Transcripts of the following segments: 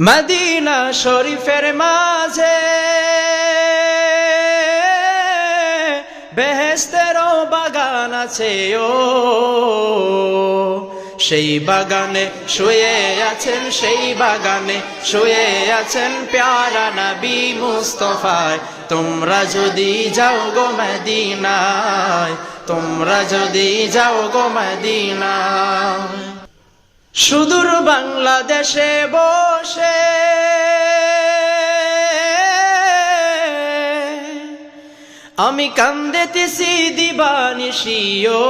Medina শরীফের মাঝে বেহেস্তেরও বাগান আছে ও। সেই বাগানে শুয়ে আছেন, সেই বাগানে শুয়ে আছেন প্যারা নবী মুস্তফায়। তোমরা যদি যাও গো মদিনায়, তোমরা যদি যাও গো মদিনায়। সুদূর বাংলাদেশে বসে। আমি কান্দেতেছি দিবানিশিও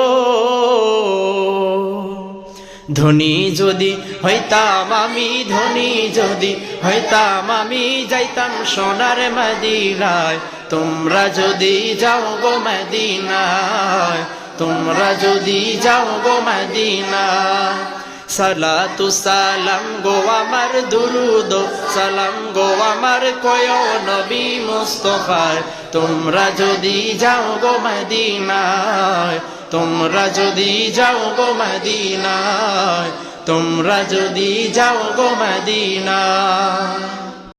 ধনী যদি হইতাম আমি, ধনী যদি হইতাম আমি, যাইতাম সোনার মদিনায়। তোমরা যদি যাও গো মদিনায়, তোমরা যদি যাও গো মদিনায়। সালাতু সালাম গো আমার দুরুদ, সালাম গো আমার কয় নবী মুস্তফার। তোমরা যদি যাও গো মদিনায়, তোমরা যদি যাও গো মদিনায়, তোমরা যদি যাও গো মদিনায়।